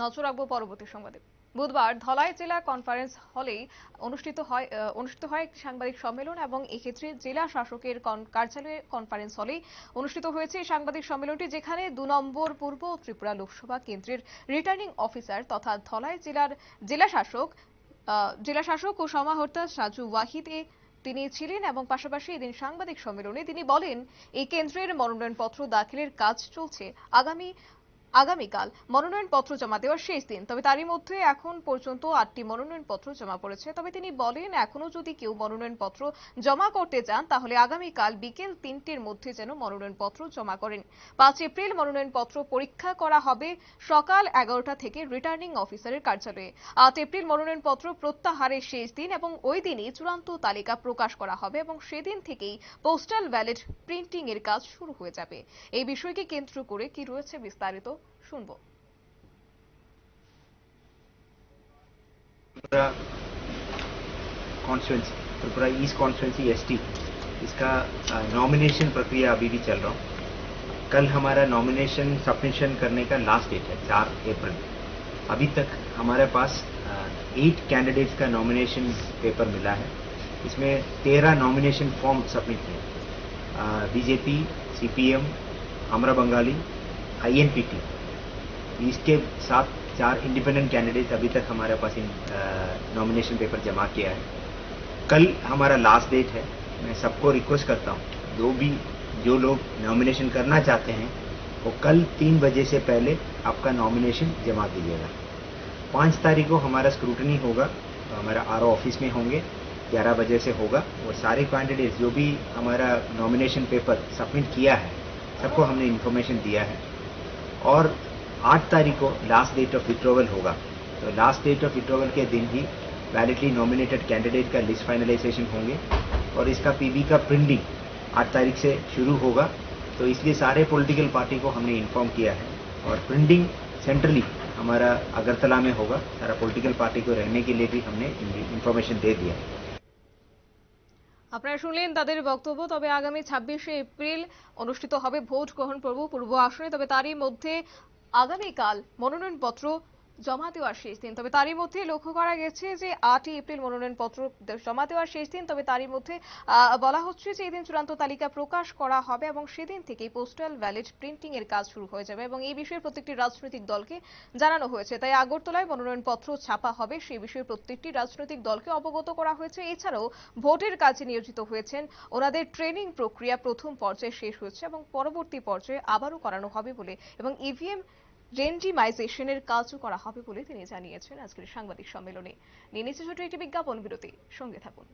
নজর রাখব পরবর্তী সংবাদে। বুধবার ধলাই জেলা কনফারেন্স হলেই অনুষ্ঠিত হয় অনুষ্ঠিত হয় একটি সাংবাদিক সম্মেলন এবং এক্ষেত্রে জেলা শাসকের কার্যালয়ে কনফারেন্স হলেই অনুষ্ঠিত হয়েছে এই সাংবাদিক সম্মেলনটি, যেখানে দু নম্বর পূর্ব ত্রিপুরা লোকসভা কেন্দ্রের রিটার্নিং অফিসার তথা ধলাই জেলার জেলা শাসক জেলা শাসক ও সমাহর্তা সাজু ওয়াহিদে তিনি ছিলেন এবং পাশাপাশি এদিন সাংবাদিক সম্মেলনে তিনি বলেন, এই কেন্দ্রের মনোনয়নপত্র দাখিলের কাজ চলছে। আগামী আগামীকাল মনোনয়নপত্র জমা দেওয়ার শেষ দিন। তবে তারই মধ্যে এখন পর্যন্ত আটটি মনোনয়নপত্র জমা পড়েছে। তবে তিনি বলেন এখনও যদি কেউ মনোনয়নপত্র জমা করতে চান, তাহলে আগামীকাল বিকেল তিনটের মধ্যে যেন মনোনয়নপত্র জমা করেন। পাঁচ এপ্রিল মনোনয়নপত্র পরীক্ষা করা হবে সকাল এগারোটা থেকে রিটার্নিং অফিসারের কার্যালয়ে। আট এপ্রিল মনোনয়নপত্র প্রত্যাহারের শেষ দিন এবং ওই দিনই চূড়ান্ত তালিকা প্রকাশ করা হবে এবং সেদিন থেকেই পোস্টাল ব্যালট প্রিন্টিং এর কাজ শুরু হয়ে যাবে। এই বিষয়কে কেন্দ্র করে কি রয়েছে বিস্তারিত? শুনবো Tripura constituency Tripura east constituency ST इसका नॉमिनेशन प्रक्रिया अभी भी चल रहा हूँ कल हमारा नॉमिनेशन सबमिशन करने का लास्ट डेट है चार अप्रैल अभी तक हमारे पास एट कैंडिडेट्स का नॉमिनेशन पेपर मिला है इसमें तेरह नॉमिनेशन फॉर्म सबमिट किए BJP CPM Amra Bangali INPT इसके साथ चार इंडिपेंडेंट कैंडिडेट अभी तक हमारे पास इन नॉमिनेशन पेपर जमा किया है। कल हमारा लास्ट डेट है। मैं सबको रिक्वेस्ट करता हूँ, जो भी, जो लोग नॉमिनेशन करना चाहते हैं, वो कल तीन बजे से पहले आपका नॉमिनेशन जमा कीजिएगा। पाँच तारीख को हमारा स्क्रूटनी होगा तो हमारा आर ऑफ़िस में होंगे, ग्यारह बजे से होगा, और सारे कैंडिडेट्स जो भी हमारा नॉमिनेशन पेपर सबमिट किया है, सबको हमने इन्फॉर्मेशन दिया है। और आठ तारीख को लास्ट डेट ऑफ विड्रॉवल होगा तो लास्ट डेट ऑफ विड्रॉवल के दिन ही वैलिडली नॉमिनेटेड कैंडिडेट का लिस्ट फाइनलाइजेशन होंगे और इसका पीबी का प्रिंटिंग आठ तारीख से शुरू होगा तो इसलिए सारे पॉलिटिकल पार्टी को हमने इन्फॉर्म किया है और प्रिंटिंग सेंट्रली हमारा अगरतला में होगा सारा पॉलिटिकल पार्टी को रहने के लिए भी हमने इन्फॉर्मेशन दे दिया है আপনারা শুনলেন তাদের বক্তব্য তবে আগামী ছাব্বিশে এপ্রিল অনুষ্ঠিত হবে ভোট গ্রহণ পর্ব পূর্ব আসনে তবে তারই মধ্যে আগামীকাল মনোনয়নপত্র জমা দেওয়ার শেষ দিন। তবে তারই মধ্যে লক্ষ্য করা গেছে যে আটই এপ্রিল মনোনয়নপত্র জমা দেওয়ার শেষ দিন। তবে তারই মধ্যে বলা হচ্ছে যে এদিন চূড়ান্ত তালিকা প্রকাশ করা হবে এবং সেদিন থেকেই পোস্টাল ব্যালট প্রিন্টিং এর কাজ শুরু হয়ে যাবে এবং এই বিষয়ে প্রত্যেকটি রাজনৈতিক দলকে জানানো হয়েছে। তাই আগরতলায় মনোনয়নপত্র ছাপা হবে সেই বিষয়ে প্রত্যেকটি রাজনৈতিক দলকে অবগত করা হয়েছে। এছাড়াও ভোটের কাজে নিয়োজিত হয়েছেন। ওনাদের ট্রেনিং প্রক্রিয়া প্রথম পর্যায়ে শেষ হয়েছে এবং পরবর্তী পর্যায়ে আবারও করানো হবে বলে এবং ইভিএম রেন্ডিমাইজেশনের কাজও করা হবে বলে তিনি জানিয়েছেন আজকের সাংবাদিক সম্মেলনে। নিয়ে নিচ্ছে ছোট একটি বিজ্ঞাপন, বিরতি। সঙ্গে থাকুন।